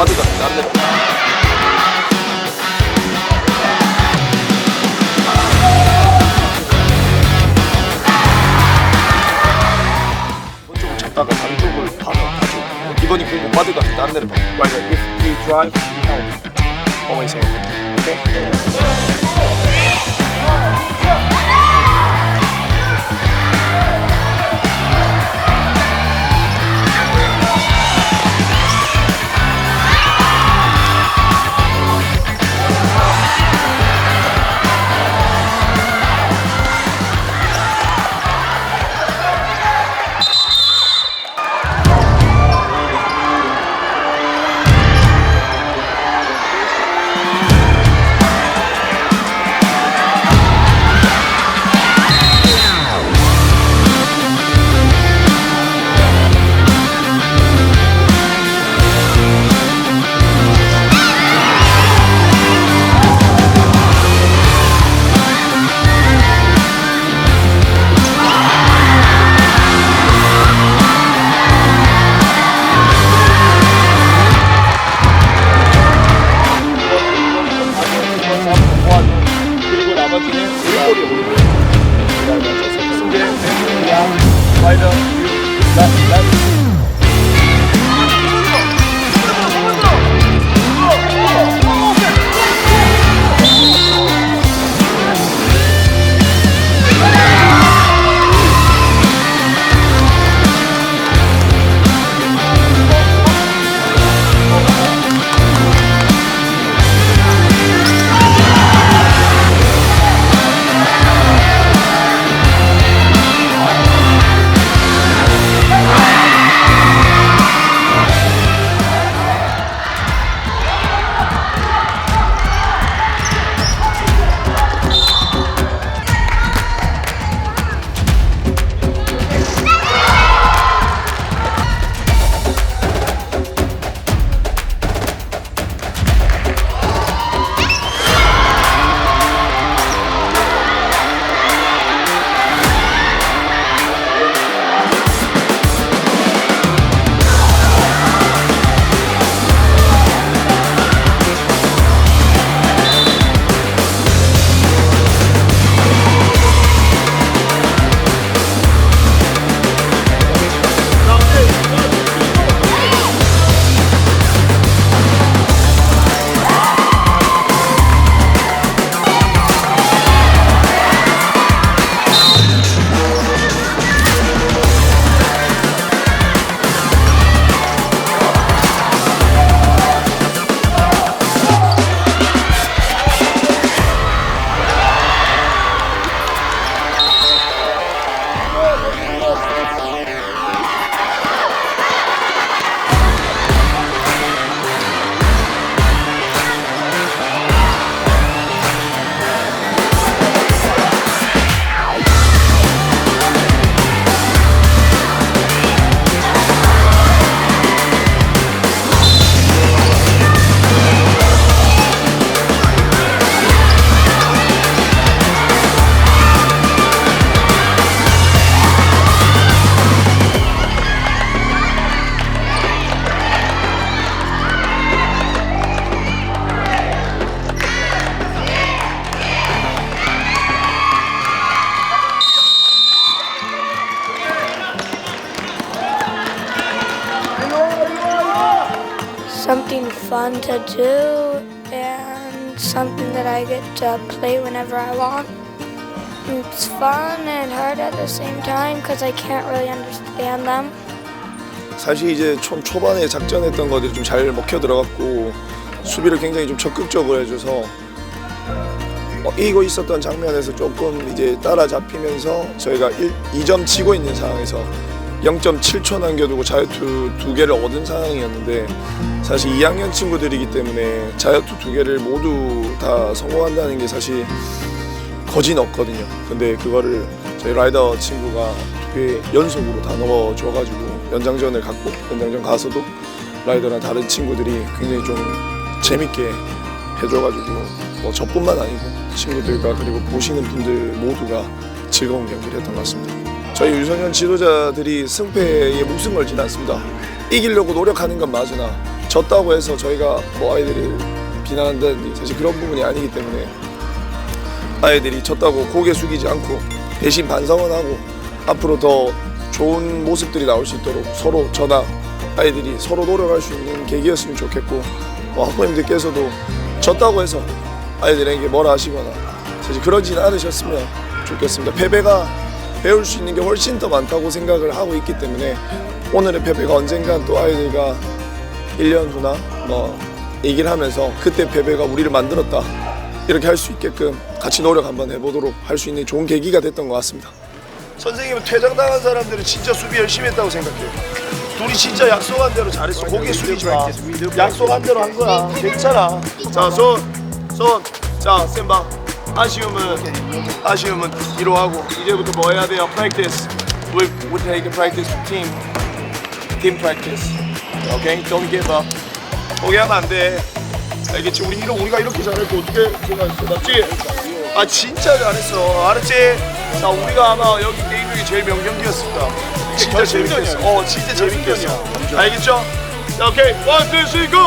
받을 것 같은데 안 내려. 이쪽을 잡다가 반쪽을 파면 다시 이번이 공못 받을 것 같은데 안 내려. Right, right. If you drive, help. Always help. Okay? 그리고 나머지는 일골이 오르고 그다음에 승계, 양, 와이더, 나, 나. Something fun to do and something that I get to play whenever I want. It's fun and hard at the same time because I can't really understand them. 사실 이제 좀 초반에 작전했던 것들이 좀 잘 먹혀 들어갔고 수비를 굉장히 좀 적극적으로 해줘서 어, 이기고 있었던 장면에서 조금 이제 따라잡히면서 저희가 1, 2점 치고 있는 상황에서 0.7초 남겨두고 자유투 두 개를 얻은 상황이었는데 사실 2학년 친구들이기 때문에 자유투 두 개를 모두 다 성공한다는 게 사실 거진 없거든요. 근데 그거를 저희 라이더 친구가 두 개 연속으로 다 넣어줘가지고 연장전을 갔고 연장전 가서도 라이더나 다른 친구들이 굉장히 좀 재밌게 해줘가지고 뭐 저뿐만 아니고 친구들과 그리고 보시는 분들 모두가 즐거운 경기를 했던 것 같습니다. 저희 유소년 지도자들이 승패에 목숨 걸지는 않습니다. 이기려고 노력하는 건 맞으나 졌다고 해서 저희가 뭐 아이들을 비난한다든지 사실 그런 부분이 아니기 때문에 아이들이 졌다고 고개 숙이지 않고 대신 반성은 하고 앞으로 더 좋은 모습들이 나올 수 있도록 서로 저나 아이들이 서로 노력할 수 있는 계기였으면 좋겠고 뭐 학부모님들께서도 졌다고 해서 아이들에게 뭐라 하시거나 사실 그러진 않으셨으면 좋겠습니다. 패배가 배울 수 있는 게 훨씬 더 많다고 생각을 하고 있기 때문에 오늘의 패배가 언젠간 또 아이들과 1년 후나 뭐 얘기를 하면서 그때 패배가 우리를 만들었다 이렇게 할 수 있게끔 같이 노력 한번 해보도록 할 수 있는 좋은 계기가 됐던 것 같습니다. 선생님은 퇴장당한 사람들은 진짜 수비 열심히 했다고 생각해요. 둘이 진짜 약속한 대로 잘했어. 고개 숙이지 마. 약속한 대로 한 거야. 괜찮아. 자, 손, 손. 자, 쌤바. 아쉬움은 아쉬움은 뒤로 하고 이제부터 뭐 해야 돼요? Practice. We we take a practice team. Team practice. Okay? Don't give up. 포기하면 안 돼. 알겠지? 우리 이러 우리가 이렇게 잘했고 어떻게 생각했어? 맞지? 아 진짜 잘했어. 알았지? 자 우리가 아마 여기 게임 중에 제일 명경기였을 거야. 진짜 재밌겠어. 어 진짜 재밌겠어. 알겠죠? 자 오케이 원, 투, 쓰리, 고!